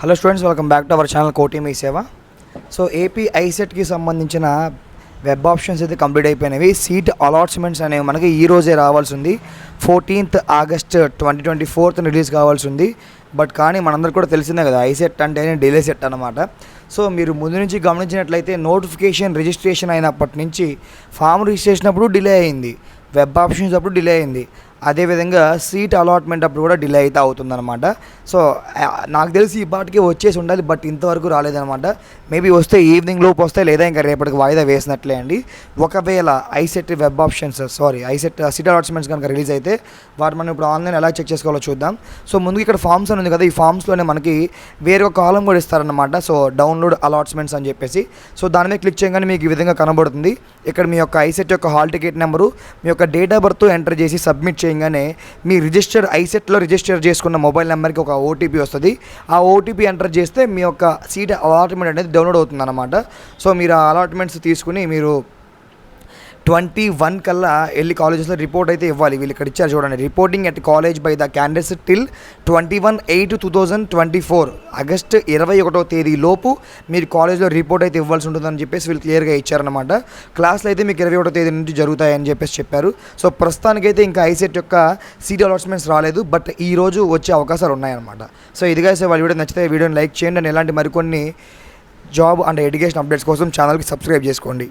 Hello students welcome back to our channel Koti Mee Seva so AP ఐసెట్కి సంబంధించిన web options అయితే complete అయిపోయినవి. Seat allotments అనేవి మనకి ఈ రోజే రావాల్సి ఉంది fourteenth August twenty twenty fourth release కావాల్సి ఉంది బట్ కానీ మనందరికి కూడా తెలిసిందే కదా ఐసెట్ అంటేనే డిలే సెట్ అనమాట సో మీరు ముందు నుంచి గమనించినట్లయితే నోటిఫికేషన్ రిజిస్ట్రేషన్ అయినప్పటి నుంచి ఫామ్ రిజిస్ట్రేషన్ అప్పుడు డిలే అయింది. వెబ్ ఆప్షన్స్ అప్పుడు డిలే అయింది. అదేవిధంగా సీట్ అలాట్మెంట్ అప్పుడు కూడా డిలే అయితే అవుతుందన్నమాట. సో నాకు తెలిసి ఈ పాటికి వచ్చేసి ఉండాలి బట్ ఇంతవరకు రాలేదన్నమాట. మేబీ వస్తే ఈవినింగ్ లోపు వస్తే లేదా ఇంకా రేపటికి వాయిదా వేసినట్లే అండి. ఒకవేళ ICET web options sorry ICET seat allotments కనుక రిలీజ్ అయితే వాటి మనం ఇప్పుడు ఆన్లైన్ ఎలా చెక్ చేసుకోవాలో చూద్దాం. సో ముందు ఇక్కడ ఫామ్స్ అని ఉంది కదా ఈ ఫామ్స్లోనే మనకి వేరే ఒక కాలం కూడా ఇస్తారనమాట సో డౌన్లోడ్ అలాట్మెంట్స్ అని చెప్పేసి. సో దాని మీద క్లిక్ చేయగానే మీకు ఈ విధంగా కనబడుతుంది. ఇక్కడ మీ యొక్క ఐసెట్ యొక్క హాల్ టికెట్ నెంబరు మీ యొక్క డేట్ ఆఫ్ బర్త్ ఎంటర్ చేసి సబ్మిట్ చేయగానే మీ రిజిస్టర్ ఐసెట్లో రిజిస్టర్ చేసుకున్న మొబైల్ నెంబర్కి ఒక ఓటీపీ వస్తుంది. ఆ ఓటీపీ ఎంటర్ చేస్తే మీ యొక్క సీట్ అలాట్మెంట్ అనేది డౌన్లోడ్ అవుతుంది అనమాట సో మీరు ఆ అలాట్మెంట్స్ తీసుకుని మీరు ట్వంటీ వన్ కల్లా వెళ్ళి కాలేజెస్లో రిపోర్ట్ అయితే ఇవ్వాలి. వీళ్ళు ఇక్కడ ఇచ్చారు చూడండి. Reporting at college by the candidates till twenty one eight two thousand twenty four August ఇరవై ఒకటో తేదీ లోపు మీరు కాలేజ్లో రిపోర్ట్ అయితే ఇవ్వాల్సి ఉంటుందని చెప్పేసి వీళ్ళు క్లియర్గా ఇచ్చారనమాట క్లాస్లో అయితే మీకు ఇరవై ఒకటో తేదీ నుంచి జరుగుతాయని చెప్పేసి చెప్పారు. సో ప్రస్తుతానికైతే ఇంకా ఐసెట్ యొక్క సీట్ అలాట్మెంట్స్ రాలేదు. బట్ ఈ రోజు వచ్చే అవకాశాలు ఉన్నాయన్నమాట. సో ఇదిగా సార్ వాళ్ళ వీడియో నచ్చితే వీడియోని లైక్ చేయండి. అండ్ ఇలాంటి మరికొన్ని జాబ్ అండ్ ఎడ్యుకేషన్ అప్డేట్స్ కోసం ఛానల్కి సబ్స్క్రైబ్ చేసుకోండి.